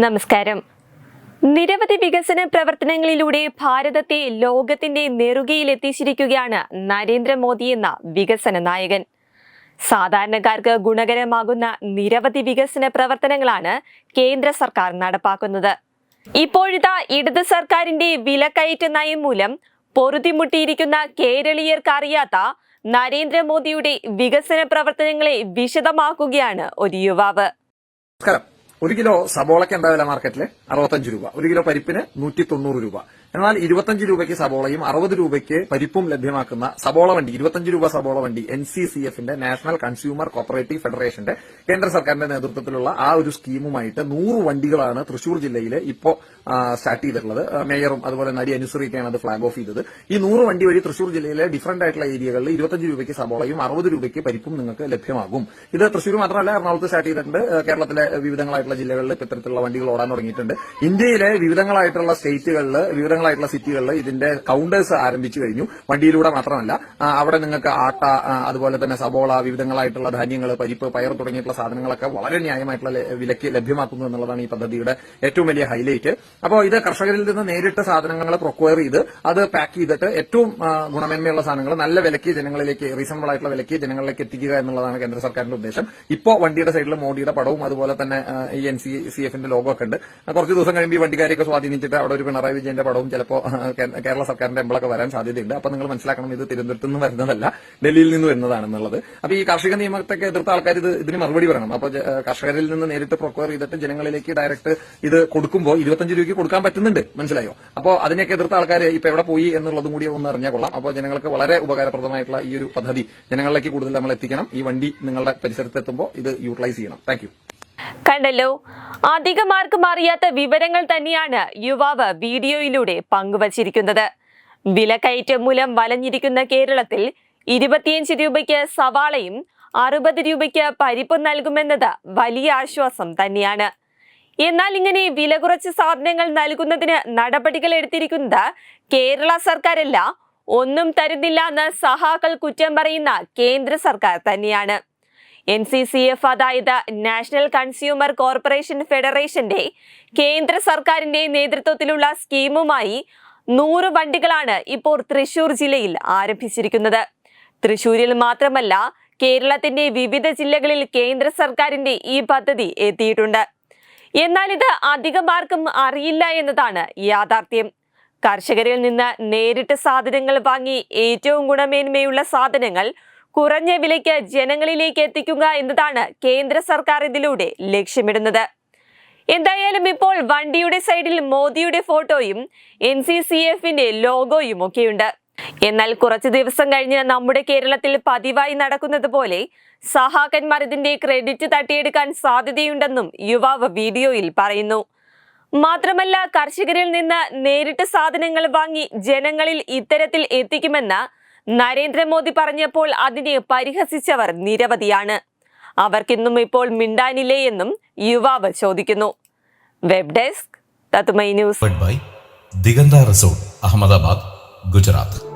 നമസ്കാരം. നിരവധി വികസന പ്രവർത്തനങ്ങളിലൂടെ ഭാരതത്തെ ലോകത്തിന്റെ നെറുകയിൽ എത്തിച്ചിരിക്കുകയാണ് നരേന്ദ്രമോദി എന്ന വികസന നായകൻ. സാധാരണക്കാർക്ക് ഗുണകരമാകുന്ന നിരവധി വികസന പ്രവർത്തനങ്ങളാണ് കേന്ദ്ര സർക്കാർ നടപ്പാക്കുന്നത്. ഇപ്പോഴത്തെ ഇടത് സർക്കാരിന്റെ വിലക്കയറ്റ നയം മൂലം പൊറുതിമുട്ടിയിരിക്കുന്ന കേരളീയർക്ക് അറിയാത്ത നരേന്ദ്രമോദിയുടെ വികസന പ്രവർത്തനങ്ങളെ വിശദമാക്കുകയാണ് ഒരു യുവാവ്. നമസ്കാരം. ഒരു കിലോ സബോളയ്ക്ക് എന്താ വില മാർക്കറ്റിൽ അറുപത്തഞ്ച് രൂപ. ഒരു കിലോ പരിപ്പിന് നൂറ്റി തൊണ്ണൂറ് രൂപ. എന്നാൽ ഇരുപത്തഞ്ച് രൂപയ്ക്ക് സബോളയും അറുപത് രൂപയ്ക്ക് പരിപ്പും ലഭ്യമാക്കുന്ന സബോള വണ്ടി ഇരുപത്തഞ്ച് രൂപ സബോള വണ്ടി എൻ സി സി എഫിന്റെ നാഷണൽ കൺസ്യൂമർ കോപ്പറേറ്റീവ് ഫെഡറേഷന്റെ കേന്ദ്ര സർക്കാരിന്റെ നേതൃത്വത്തിലുള്ള ആ ഒരു സ്കീമുമായിട്ട് നൂറ് വണ്ടികളാണ് തൃശൂർ ജില്ലയിൽ ഇപ്പോൾ സ്റ്റാർട്ട് ചെയ്തിട്ടുള്ളത്. മേയറും അതുപോലെ നടി അനുസരിക്കാണ് അത് ഫ്ളാഗ് ഓഫ് ചെയ്തത്. ഈ നൂറ് വണ്ടി വഴി തൃശൂർ ജില്ലയിലെ ഡിഫറന്റ് ആയിട്ടുള്ള ഏരിയകളിൽ ഇരുപത്തഞ്ച് രൂപയ്ക്ക് സബോളയും അറുപത് രൂപയ്ക്ക് പരിപ്പും നിങ്ങൾക്ക് ലഭ്യമാകും. ഇത് തൃശൂർ മാത്രമല്ല എറണാകുളത്ത് സ്റ്റാർട്ട് ചെയ്തിട്ടുണ്ട്. കേരളത്തിലെ വിവിധങ്ങളായിട്ടുള്ള ജില്ലകളിൽ ഇത്തരത്തിലുള്ള വണ്ടികൾ ഓടാൻ തുടങ്ങിയിട്ടുണ്ട്. ഇന്ത്യയിലെ വിവിധങ്ങളായിട്ടുള്ള സ്റ്റേറ്റുകളിൽ വിവിധങ്ങളായിട്ടുള്ള സിറ്റികളിൽ ഇതിന്റെ കൗണ്ടേഴ്സ് ആരംഭിച്ചു കഴിഞ്ഞു. വണ്ടിയിലൂടെ മാത്രമല്ല അവിടെ നിങ്ങൾക്ക് ആട്ട അതുപോലെ തന്നെ സബോള വിവിധങ്ങളായിട്ടുള്ള ധാന്യങ്ങൾ പരിപ്പ് പയർ തുടങ്ങിയിട്ടുള്ള സാധനങ്ങളൊക്കെ വളരെ ന്യായമായിട്ടുള്ള വിലയ്ക്ക് ലഭ്യമാക്കുന്നു എന്നുള്ളതാണ് ഈ പദ്ധതിയുടെ ഏറ്റവും വലിയ ഹൈലൈറ്റ് അപ്പോൾ ഇത് കർഷകരിൽ നിന്ന് നേരിട്ട് സാധനങ്ങൾ പ്രൊക്വയർ ചെയ്ത് അത് പാക്ക് ചെയ്തിട്ട് ഏറ്റവും ഗുണമേന്മയുള്ള സാധനങ്ങൾ നല്ല വിലയ്ക്ക് ജനങ്ങളിലേക്ക് റീസണബിൾ ആയിട്ടുള്ള വിലയ്ക്ക് ജനങ്ങളിലേക്ക് എത്തിക്കുക എന്നുള്ളതാണ് കേന്ദ്ര സർക്കാരിന്റെ ഉദ്ദേശം. ഇപ്പോൾ വണ്ടിയുടെ സൈഡിൽ മോഡിയുടെ പടവും അതുപോലെ തന്നെ ഈ എൻ സി സി എഫിന്റെ ലോഗോ ഒക്കെ ഉണ്ട്. കുറച്ച് ദിവസം കഴിയുമ്പോൾ ഈ വണ്ടിക്കാരെയൊക്കെ സ്വാധീനിച്ചിട്ട് അവിടെ ഒരു പിണറായി വിജയന്റെ പടവും ചിലപ്പോൾ കേരള സർക്കാരിന്റെ എംബിളൊക്കെ വരാൻ സാധ്യതയുണ്ട്. അപ്പൊ നിങ്ങൾ മനസ്സിലാക്കണം ഇത് തിരുവനന്തപുരത്ത് നിന്ന് വരുന്നതല്ല ഡൽഹിയിൽ നിന്ന് വരുന്നതാണെന്നുള്ളത്. അപ്പൊ ഈ കാർഷിക നിയമത്തൊക്കെ എതിർത്ത ആൾക്കാർ ഇത് ഇതിന് മറുപടി പറയണം. അപ്പൊ കർഷകരിൽ നിന്ന് നേരിട്ട് പ്രൊക്വയർ ചെയ്തിട്ട് ജനങ്ങളിലേക്ക് ഡയറക്റ്റ് ഇത് കൊടുക്കുമ്പോൾ ഇരുപത്തഞ്ച് രൂപയ്ക്ക് കൊടുക്കാൻ പറ്റുന്നുണ്ട്. മനസ്സിലായോ? അപ്പോൾ അതിനെയൊക്കെ എതിർത്ത ആൾക്കാർ ഇപ്പൊ എവിടെ പോയി എന്നുള്ളതും കൂടി ഒന്ന് അറിഞ്ഞാൽ കൊള്ളാം. അപ്പോൾ ജനങ്ങൾക്ക് വളരെ ഉപകാരപ്രദമായിട്ടുള്ള ഈ ഒരു പദ്ധതി ജനങ്ങളിലേക്ക് കൂടുതൽ നമ്മൾ എത്തിക്കണം ഈ വണ്ടി നിങ്ങളുടെ പരിസരത്തെത്തുമ്പോൾ ഇത് യൂട്ടിലൈസ് ചെയ്യണം. താങ്ക് കണ്ടല്ലോ? അധികമാർക്കും അറിയാത്ത വിവരങ്ങൾ തന്നെയാണ് യുവാവ് വീഡിയോയിലൂടെ പങ്കുവച്ചിരിക്കുന്നത്. വിലക്കയറ്റം മൂലം വലഞ്ഞിരിക്കുന്ന കേരളത്തിൽ ഇരുപത്തിയഞ്ച് രൂപയ്ക്ക് സവാളയും അറുപത് രൂപയ്ക്ക് പരിപ്പും നൽകുമെന്നത് വലിയ ആശ്വാസം തന്നെയാണ്. എന്നാൽ ഇങ്ങനെ വില കുറച്ച് സാധനങ്ങൾ നൽകുന്നതിന് നടപടികൾ എടുത്തിരിക്കുന്നത് കേരള സർക്കാരല്ല. ഒന്നും തരുന്നില്ല എന്ന് സഹാക്കൾ കുറ്റം പറയുന്ന കേന്ദ്ര സർക്കാർ തന്നെയാണ്. എൻ സി സി എഫ് അതായത് നാഷണൽ കൺസ്യൂമർ കോർപ്പറേഷൻ ഫെഡറേഷന്റെ കേന്ദ്ര സർക്കാരിന്റെ നേതൃത്വത്തിലുള്ള സ്കീമുമായി നൂറ് വണ്ടികളാണ് ഇപ്പോൾ തൃശൂർ ജില്ലയിൽ ആരംഭിച്ചിരിക്കുന്നത്. തൃശൂരിൽ മാത്രമല്ല കേരളത്തിന്റെ വിവിധ ജില്ലകളിൽ കേന്ദ്ര സർക്കാരിന്റെ ഈ പദ്ധതി എത്തിയിട്ടുണ്ട്. എന്നാൽ ഇത് അധികമാർക്കും അറിയില്ല എന്നതാണ് യാഥാർത്ഥ്യം. കർഷകരിൽ നിന്ന് നേരിട്ട് സാധനങ്ങൾ വാങ്ങി ഏറ്റവും ഗുണമേന്മയുള്ള സാധനങ്ങൾ കുറഞ്ഞ വിലയ്ക്ക് ജനങ്ങളിലേക്ക് എത്തിക്കുക എന്നതാണ് കേന്ദ്ര സർക്കാർ ഇതിലൂടെ ലക്ഷ്യമിടുന്നത്. എന്തായാലും ഇപ്പോൾ വണ്ടിയുടെ സൈഡിൽ മോദിയുടെ ഫോട്ടോയും എൻ സി സി എഫിന്റെ ലോഗോയും ഒക്കെയുണ്ട്. എന്നാൽ കുറച്ച് ദിവസം കഴിഞ്ഞ് നമ്മുടെ കേരളത്തിൽ പതിവായി നടക്കുന്നത് പോലെ സഹാക്കന്മാർ ഇതിന്റെ ക്രെഡിറ്റ് തട്ടിയെടുക്കാൻ സാധ്യതയുണ്ടെന്നും യുവാവ് വീഡിയോയിൽ പറയുന്നു. മാത്രമല്ല കർഷകരിൽ നിന്ന് നേരിട്ട് സാധനങ്ങൾ വാങ്ങി ജനങ്ങളിൽ ഇത്തരത്തിൽ എത്തിക്കുമെന്ന് നരേന്ദ്രമോദി പറഞ്ഞപ്പോൾ അതിനെ പരിഹസിച്ചവർ നിരവധിയാണ്. അവർക്കിന്നും ഇപ്പോൾ മിണ്ടാനില്ലേ എന്നും യുവാവ് ചോദിക്കുന്നു. വെബ് ഡെസ്ക് തത്തുമൈ news Diganta resort Ahmedabad Gujarat.